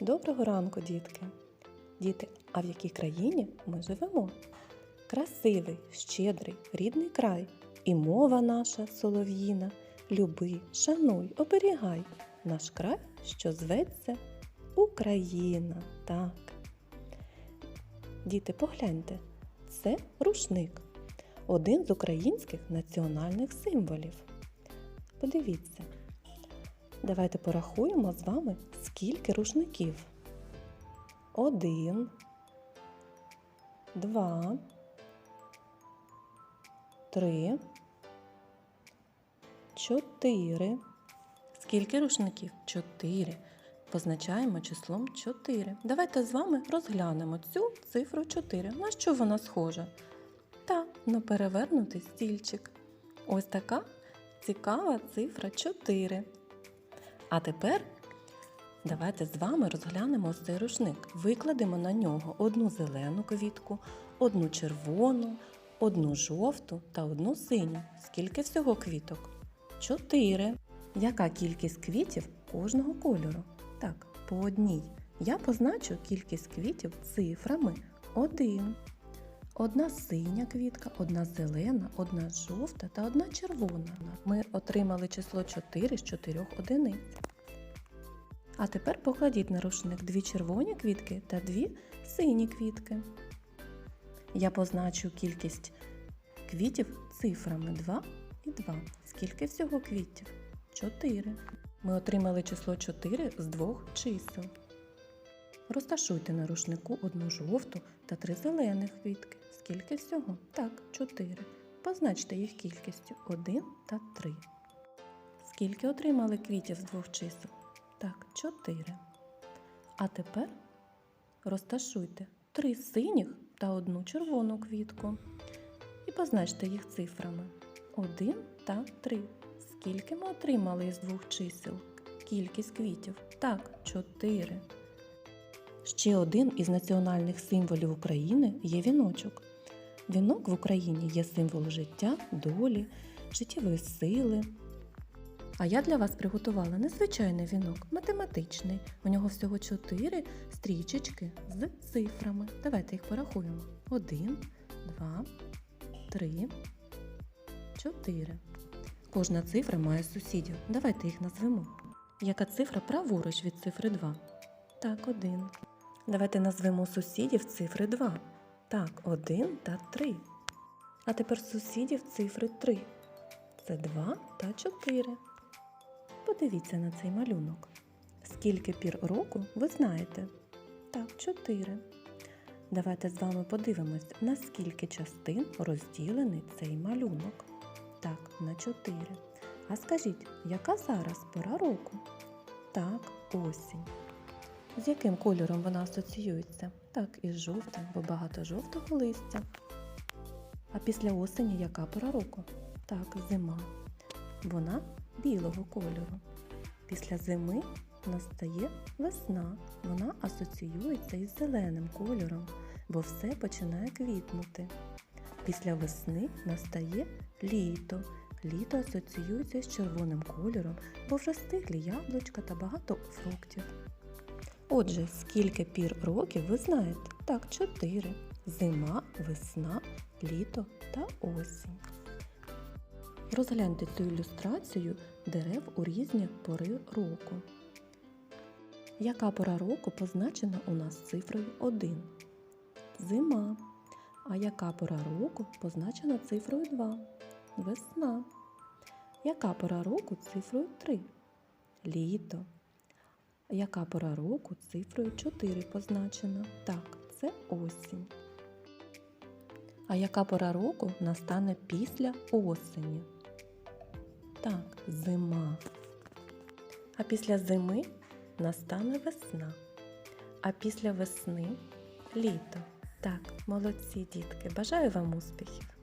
Доброго ранку, дітки! Діти, а в якій країні ми живемо? Красивий, щедрий, рідний край, і мова наша солов'їна. Люби, шануй, оберігай наш край, що зветься Україна. Так. Діти, погляньте, це рушник, один з українських національних символів. Подивіться. Давайте порахуємо з вами, скільки рушників. Один, два, три, чотири. Скільки рушників? Чотири. Позначаємо числом 4. Давайте з вами розглянемо цю цифру 4. На що вона схожа? Та на перевернутий стільчик. Ось така цікава цифра 4. А тепер давайте з вами розглянемо цей рушник. Викладемо на нього одну зелену квітку, одну червону, одну жовту та одну синю. Скільки всього квіток? Чотири. Яка кількість квітів кожного кольору? Так, по одній. Я позначу кількість квітів цифрами 1. Одна синя квітка, одна зелена, одна жовта та одна червона. Ми отримали число 4 з 4 одиниць. А тепер покладіть на рушник дві червоні квітки та дві сині квітки. Я позначу кількість квітів цифрами 2 і 2. Скільки всього квітів? 4. Ми отримали число 4 з двох чисел. Розташуйте на рушнику одну жовту та три зелених квітки. Скільки всього? Так, 4. Позначте їх кількістю 1 та 3. Скільки отримали квітів з двох чисел? Так, 4. А тепер розташуйте три синіх та одну червону квітку. І позначте їх цифрами 1 та 3. Скільки ми отримали із двох чисел? Кількість квітів? Так, 4. Ще один із національних символів України є віночок. Вінок в Україні є символ життя, долі, життєвої сили. А я для вас приготувала незвичайний вінок, математичний. У нього всього 4 стрічечки з цифрами. Давайте їх порахуємо. 1, 2, 3, 4. Кожна цифра має сусідів. Давайте їх назвемо. Яка цифра праворуч від цифри 2? Так, 1. Давайте назвемо сусідів цифри 2. Так, 1 та 3. А тепер сусідів цифри 3. Це 2 та 4. Подивіться на цей малюнок. Скільки пір року ви знаєте? Так, 4. Давайте з вами подивимось, на скільки частин розділений цей малюнок. Так, на 4. А скажіть, яка зараз пора року? Так, осінь. З яким кольором вона асоціюється? Так, із жовтим, бо багато жовтого листя. А після осені яка пора року? Так, зима. Вона білого кольору. Після зими настає весна. Вона асоціюється із зеленим кольором, бо все починає квітнути. Після весни настає літо. Літо асоціюється з червоним кольором, бо вже стиглі яблучка та багато фруктів. Отже, скільки пір років ви знаєте? Так, чотири. Зима, весна, літо та осінь. Розгляньте цю ілюстрацію дерев у різні пори року. Яка пора року позначена у нас цифрою 1? Зима. А яка пора року позначена цифрою 2? Весна. Яка пора року цифрою 3? Літо. Яка пора року цифрою 4 позначена? Так, це осінь. А яка пора року настане після осені? Так, зима. А після зими настане весна. А після весни літо. Так, молодці дітки. Бажаю вам успіхів!